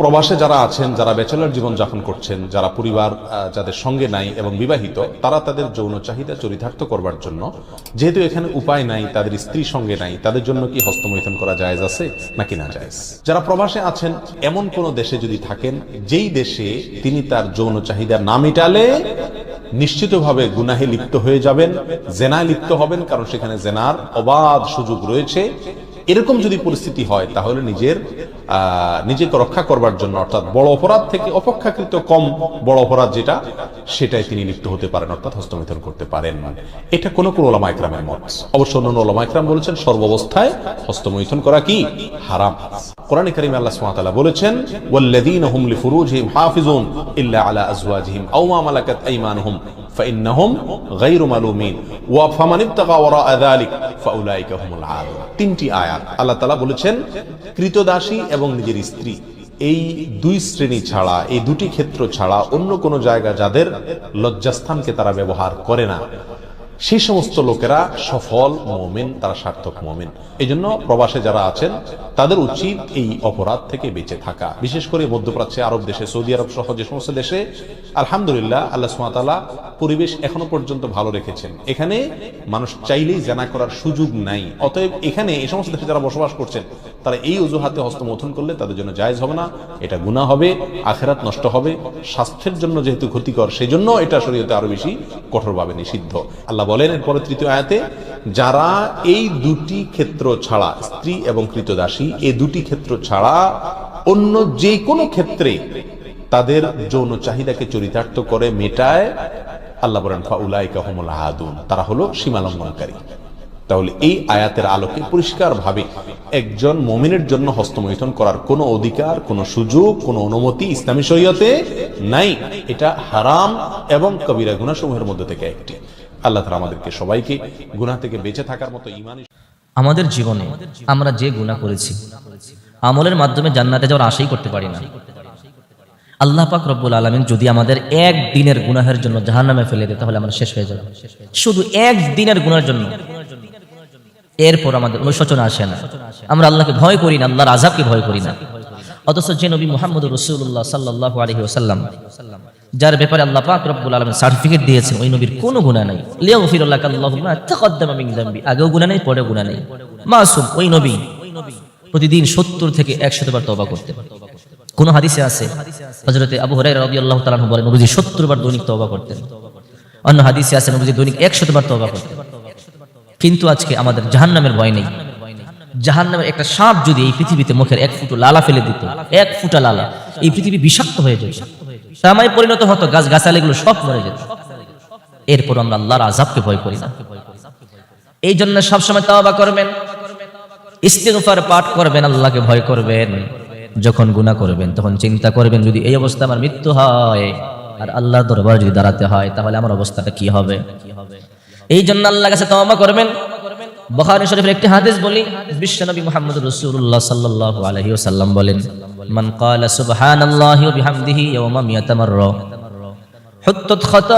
প্রবাসে যারা আছেন, যারা ব্যাচেলর জীবন যাপন করছেন, যারা পরিবার যাদের সঙ্গে নাই এবং বিবাহিত, তারা তাদের যৌন চাহিদা চরিতার্থ করবার জন্য, যেহেতু এখানে উপায় নাই, তাদের স্ত্রী সঙ্গে নাই, তাদের জন্য কি হস্তমৈথুন করা জায়েজ আছে নাকি না জায়েজ? যারা প্রবাসে আছেন, এমন কোন দেশে যদি থাকেন, যেই দেশে তিনি তার যৌন চাহিদা না মেটালে নিশ্চিতভাবে গুনাহে লিপ্ত হয়ে যাবেন, জেনায় লিপ্ত হবেন, কারণ সেখানে জেনার অবাধ সুযোগ রয়েছে। এরকম যদি পরিস্থিতি হয়, তাহলে নিজের নিজেকে রক্ষা করবার জন্য, অর্থাৎ বড় অপরাধ থেকে অপেক্ষাকৃত কম বড় অপরাধ যেটা সেটাই তিনি লিপ্ত হতে পারেন, অর্থাৎ হস্তমিথন করতে পারেন। এটা কোন কোন ওলামা ইকরামের মত। অবশ্য অন্য ওলামা ইকরাম বলেছেন, সর্বাবস্থায় হস্তমৈথুন করা কি? হারাম। কোরআন কারীমে আল্লাহ তাআলা বলেছেন, ওয়াল্লাযীনা হুম লিফুরুজিহিম হাফিজুন ইল্লা আলা আজওয়াজিহিম আও মা মালাকাত আইমানুহুম। বলেছেন, কৃতদাসী এবং নিজের স্ত্রী। এই দুই শ্রেণি ছাড়া, এই দুটি ক্ষেত্র ছাড়া অন্য কোন জায়গা যাদের লজ্জাস্থানকে তারা ব্যবহার করে না। সেই সমস্ত লোকেরা সফল মমিন, তারা সার্থক মমিন। এই জন্য প্রবাসে যারা আছেন, তাদের উচিত এই অপরাধ থেকে বেঁচে থাকা। বিশেষ করে মধ্যপ্রাচ্যে, আরব দেশে, সৌদি আরব সহ যে সমস্ত দেশে, আলহামদুলিল্লাহ, আল্লাহ সুমাতালা পরিবেশ এখনও পর্যন্ত ভালো রেখেছেন। এখানে মানুষ চাইলেই জানা করার সুযোগ নাই। অতএব এখানে এই সমস্ত দেশে যারা বসবাস করছেন, তারা এই অজুহাতে হস্তমথন করলে তাদের জন্য জায়জ হবে না। এটা গুনাহ হবে, আখেরাত নষ্ট হবে। স্বাস্থ্যের জন্য যেহেতু ক্ষতিকর সেই জন্য এটা শরীয়তে আরও বেশি কঠোরভাবে নিষিদ্ধ। আল্লাহ বলেন এরপরে তৃতীয় আয়াতে, যারা এই দুটি ক্ষেত্র ছাড়া, স্ত্রী এবং কৃতদাসী, এই দুটি ক্ষেত্র ছাড়া অন্য যে কোনো ক্ষেত্রে তাদের যৌন চাহিদাকে চরিতার্থ করে মেটায়, আল্লাহ বলেন, ফাউলাইকা হুমুল আহাদুন। তারা হলো সীমালঙ্ঘনকারী। তাহলে এই আয়াতের আলোকে পরিষ্কার ভাবে একজন মমিনের জন্য হস্তমৈথুন করার কোনো অধিকার, কোনো সুযোগ, কোনো অনুমতি ইসলামী শরীয়তে নাই। এটা হারাম এবং কবিরা গুনাসমূহের মধ্যে থেকে একটি। আল্লাহ তাআলা আমাদেরকে সবাইকে গুনাহ থেকে বেঁচে থাকার মতো ইমানি আমাদের জীবনে আমরা যে গুনাহ করেছি, আমলের মাধ্যমে জান্নাতে যাওয়ার আশাই করতে পারি না। আল্লাহ পাক রব্বুল আলমিন যদি আমাদের এক দিনের গুনাহের জন্য জাহান্নামে ফেলে দেয়, তাহলে আমরা শেষ হয়ে যাবে। শুধু এক দিনের গুনার জন্য। এরপর আমাদের অনুশোচনা আসে না। আমরা আল্লাহকে ভয় করি না, আল্লাহর আজাবকে ভয় করি না। অথচ যে নবী মোহাম্মদ রসুল্লাহ সাল্লাহ আলহি ওসাল্লাম যার ব্যাপারে আল্লাহ পাক রব্বুল আলমিন সার্টিফিকেট দিয়েছেন, ওই নবীর কোনো গুণা নাই। লিয়াও ফিরুল্লাহ আল্লাহুম্মা তাকাদ্দামা মিন যামবি আগেও গুণা নেই, পরেও গুণা নেই। মাসুম, ওই নবী প্রতিদিন সত্তর থেকে একশত বার তবা করতেন। কোন হাদিসে আছে? হজরতে আবু হরাই রবি আল্লাহ তালাহ বলেন, নবীজি সত্তর বার দৈনিক তবা করতেন। অন্য হাদিসে আছে, নবীজি দৈনিক একশত বার তবা করতেন। কিন্তু আজকে আমাদের জাহান্নামের ভয় নেই। জাহান্নামের একটা সাপ যদি এই পৃথিবীতে মুখের এক ফুটো লালা ফেলে দিত, এক ফুটা লালা, এই পৃথিবী বিষাক্ত হয়ে যেত। তামায় পরিণত হতো গাছ গাছালিগুলো সব মরে যেত। এরপর আমরা আল্লাহর আজাবকে ভয় করি না। এই জন্য সবসময় তাওবা করবেন, ইস্তেগফার পাঠ করবেন, আল্লাহকে ভয় করবেন। যখন গুনাহ করবেন, তখন চিন্তা করবেন, যদি এই অবস্থা আমার মৃত্যু হয়, আর আল্লাহর দরবার যদি দাঁড়াতে হয়, তাহলে আমার অবস্থাটা কি হবে? এই জন্য আল্লাহ কাছে তওবা করবেন বুখারী শরীফের একটি হাদিস বলি বিশ্বনবী মোহাম্মদ রসুল্লাহ সাল্লাহ আলাইহি সাল্লাম বলেন, মান ক্বালা সুবহানাল্লাহি ওয়া বিহামদিহি ইয়াওমা মিয়াতা মাররা হুত্তাত খাতা